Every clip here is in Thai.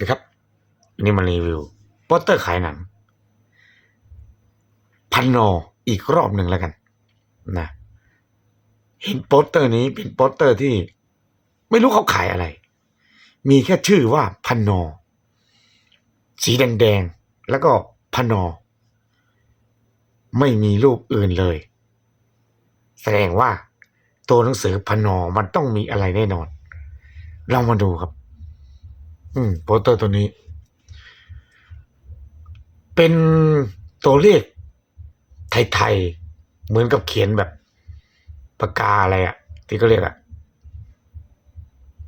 นะครับนนี่มารีวิวโปสเตอร์ขายหนัง พันนออีกรอบหนึ่งแล้วกันนะเห็นโปสเตอร์นี้เป็นโปสเตอร์ที่ ไม่รู้เขาขายอะไร มีแค่ชื่อว่าพันนอสีแดงๆ แล้วก็พันนอ ไม่มีรูปอื่นเลย แสดงว่าตัวหนังสือพันนอมันต้องมีอะไรแน่นอน เรามาดูครับ อืมโปสเตอร์ตัวนี้ เป็นตัวเลขไทยๆเหมือนกับเขียนแบบปากกาอะไรอะที่เขาเรียกอะ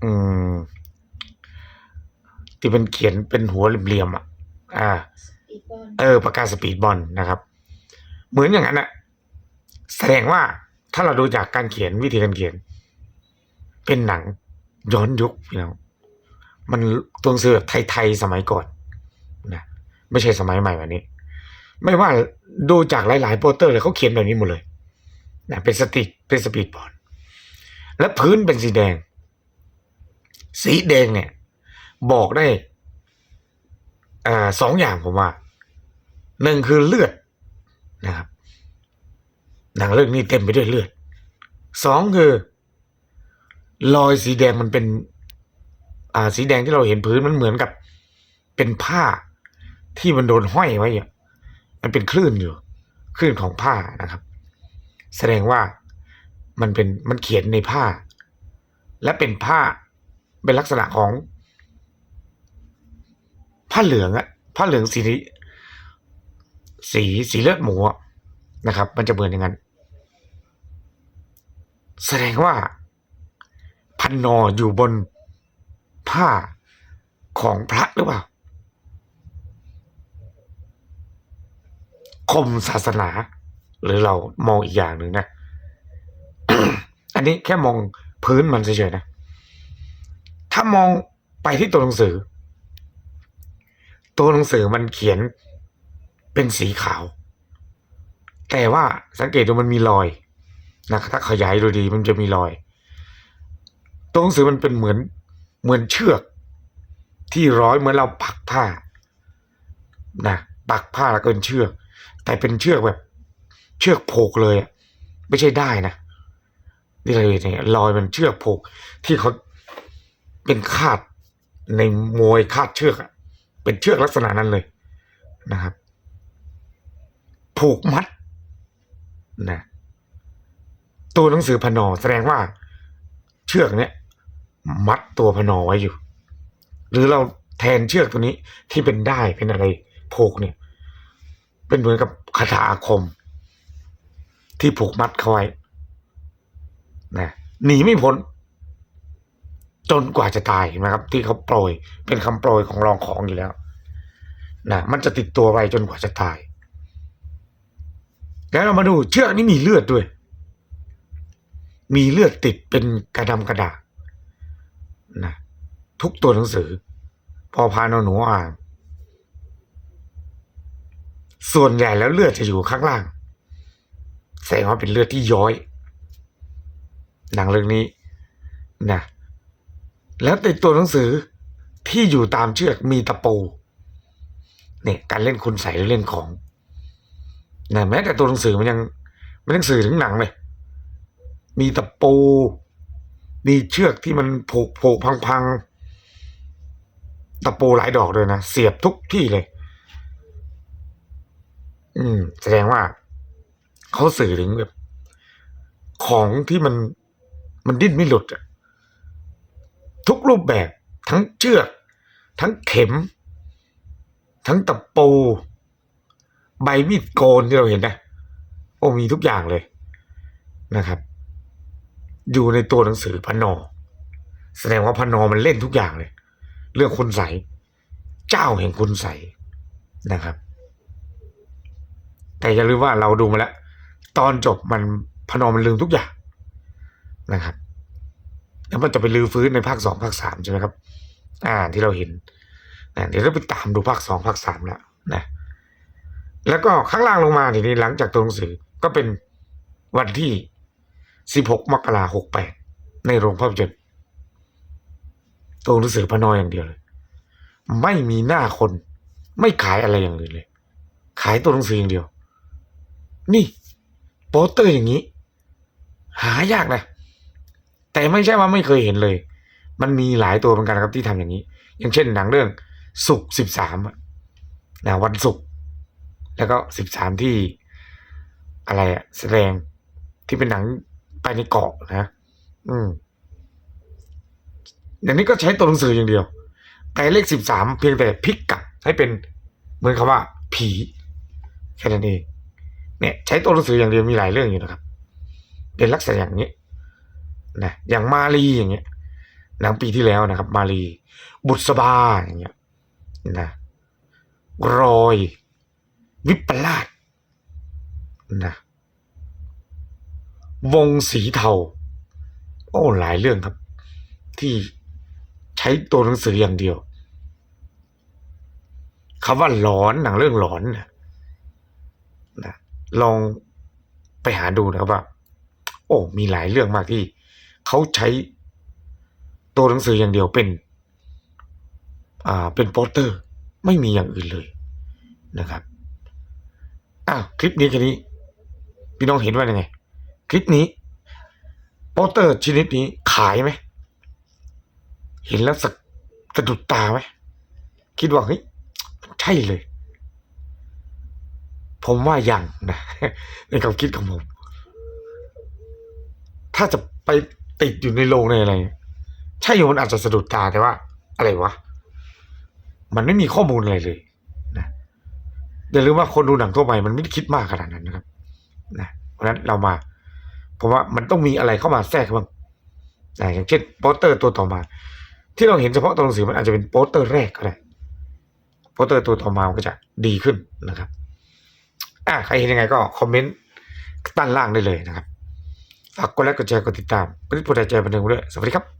อืม ที่เป็นเขียนเป็นหัวเหลี่ยมๆอะอ่าอีกบอลเออปากกาสปีดบอลนะครับ เหมือนอย่างนั้นอะแสดงว่าถ้าเราดูจากการเขียนวิธีการเขียน เป็นหนังย้อนยุคพี่น้อง มันตัวหนังสือแบบไทยๆสมัยก่อนนะไม่ใช่สมัยใหม่แบบนี้ ไม่ว่าดูจากหลาย ๆ โปสเตอร์เลยเขาเขียนแบบนี้หมดเลยนะเป็นสติกเป็นสปีดบอลและพื้นเป็นสีแดง สีแดงเนี่ย บอกได้อ่าสองอย่างผมว่าหนึ่งคือเลือดนะครับหนังเรื่องนี้เต็มไปด้วยเลือดสองคือรอยสีแดงมันเป็น อ่าสีแดงที่เราเห็นพื้นมันเหมือนกับเป็นผ้าที่มันโดนห้อยไว้อะมันเป็นคลื่นอยู่ คลื่นของผ้านะครับ แสดงว่ามันเป็นมันเขียนในผ้า และเป็นผ้าเป็นลักษณะของ ผ้าเหลืองอะผ้าเหลืองสีสีสีเลือดหมูนะครับ มันจะเหมือนอย่างนั้น แสดงว่าพันนออยู่บน ผ้าของพระหรือเปล่าคมศาสนา หรือเรามองอีกอย่างหนึ่งนะ อันนี้แค่มองพื้นมันเฉยๆนะ ถ้ามองไปที่ตัวหนังสือ ตัวหนังสือมันเขียนเป็นสีขาว แต่ว่าสังเกตดูมันมีรอยนะถ้าขยายดูดีมันจะมีรอย ตัวหนังสือมันเป็นเหมือน เหมือนเชือกที่ร้อยเหมือนเราปักผ้านะปักผ้าแล้วก็เป็นเชือก แต่เป็นเชือกแบบ เชือกผูกเลยไม่ใช่ได้นะนี่เลยเนี่ยรอยมันเชือกผูก ที่เขาเป็นคาดในมวยคาดเชือกอะเป็นเชือกลักษณะนั้นเลยนะครับ ผูกมัดนะตัวหนังสือพนอแสดงว่าเชือกเนี้ย มัดตัวพนอไว้อยู่ หรือเราแทนเชือกตัวนี้ที่เป็นได้เป็นอะไรผูกเนี่ย เป็นเหมือนกับคาถาอาคม ที่ผูกมัดเขาไว้นะหนีไม่พ้นจนกว่าจะตายนไหมครับ ที่เขาโปรยเป็นคำโปรยของรองของอยู่แล้วนะมันจะติดตัวไว้จนกว่าจะตาย แล้วเรามาดูเชือกนี้มีเลือดด้วย มีเลือดติดเป็นกระดำกระดาษ นะทุกตัวหนังสือ พอพานหนูอ่าน ส่วนใหญ่แล้วเลือดจะอยู่ข้างล่าง แสดงว่าเป็นเลือดที่ย้อย หนังเรื่องนี้นะแล้วในตัวหนังสือที่อยู่ตามเชือกมีตะปูเนี่ยการเล่นคุณใส่หรือเล่นของนะแม้แต่ตัวหนังสือมันยังไม่ต้องสื่อถึงหนังเลย มีตะปู มีเชือกที่มันผูกผูกพังๆตะปูหลายดอกเลยนะ เสียบทุกที่เลย อืม แสดงว่าเขาสื่อถึงแบบ ของที่มันมันดิ้นไม่หลุดอะทุกรูปแบบทั้งเชือก ทั้งเข็ม ทั้งตะปู ใบมีดโกนที่เราเห็นนะ โอ้มีทุกอย่างเลยนะครับ อยู่ในตัวหนังสือพนอ แสดงว่าพนอมันเล่นทุกอย่างเลย เรื่องคุณใสเจ้าแห่งคุณใสนะครับ แต่อย่าลืมว่าเราดูมาแล้ว ตอนจบมันพนอมันลืมทุกอย่างนะครับแล้วมันจะไปลือฟื้นในภาคสองภาคสามใช่ไหมครับ อ่า ที่เราเห็นนะเดี๋ยวเราไปตามดูภาคสองภาคสามแล้วนะแล้วก็ข้างล่างลงมาทีนี้หลังจากตัวหนังสือก็เป็นวันที่ 16 มกราหกแปดในโรงภาพยนตร์ตัวหนังสือพนอยอย่างเดียวเลย ไม่มีหน้าคน ไม่ขายอะไรอย่างอื่นเลย ขายตัวหนังสืออย่างเดียว นี่ โปสเตอร์อย่างนี้ หายากนะแต่ไม่ใช่ว่าไม่เคยเห็นเลย มันมีหลายตัวเหมือนกันครับที่ทำอย่างนี้ อย่างเช่นหนังเรื่องสุกสิบสามนะวันศุกร์แล้วก็สิบสามที่อะไรอะแสดงที่เป็นหนัง ไปในเกาะนะ อืม อย่างนี้ก็ใช้ตัวหนังสืออย่างเดียว แต่เลขสิบสามเพียงแต่พลิกกลับให้เป็นเหมือนคำว่า ผีแค่นั้นเอง เนี่ย ใช้ตัวหนังสืออย่างเดียวมีหลายเรื่องอยู่นะครับ เป็นลักษณะอย่างนี้นะอย่างมาลีอย่างเงี้ยหนังปีที่แล้วนะครับ มาลี บุษบาอย่างเงี้ยนะรอย วิปลาสนะ วงสีเทา โอ้หลายเรื่องครับ ที่ใช้ตัวหนังสืออย่างเดียวคำว่าหลอนหนังเรื่องหลอนนะนะลองไปหาดูนะครับว่า โอ้ มีหลายเรื่องมากที่เขาใช้ตัวหนังสืออย่างเดียวเป็น อ่าเป็นโปสเตอร์ ไม่มีอย่างอื่นเลยนะครับอ้าวคลิปนี้แค่นี้ พี่น้องเห็นว่ายังไง คลิปนี้โปสเตอร์ชนิดนี้ขายไหม เห็นแล้วสะสะดุดตาไหม คิดว่าเฮ้ยใช่เลย ผมว่ายังนะในความคิดของผม ถ้าจะไปติดอยู่ในโรงในอะไร ใช่อยู่มันอาจจะสะดุดตาแต่ว่า อะไรวะ มันไม่มีข้อมูลอะไรเลยนะอย่าลืมว่าคนดูหนังทั่วไปมันไม่ได้คิดมากขนาดนั้นนะครับ นะ เพราะฉะนั้นเรามา ผมว่ามันต้องมีอะไรเข้ามาแทรกบ้างนะอย่างเช่นโปสเตอร์ตัวต่อมา ที่เราเห็นเฉพาะตัวหนังสือมันอาจจะเป็นโปสเตอร์แรกก็ได้โปสเตอร์ตัวต่อมามันก็จะดีขึ้นนะครับอะใครเห็นยังไงก็คอมเมนต์ด้านล่างได้เลยนะครับฝากกดไลค์กดแชร์กดติดตามเพื่อผู้ใดใจบันเทิงด้วยสวัสดีครับ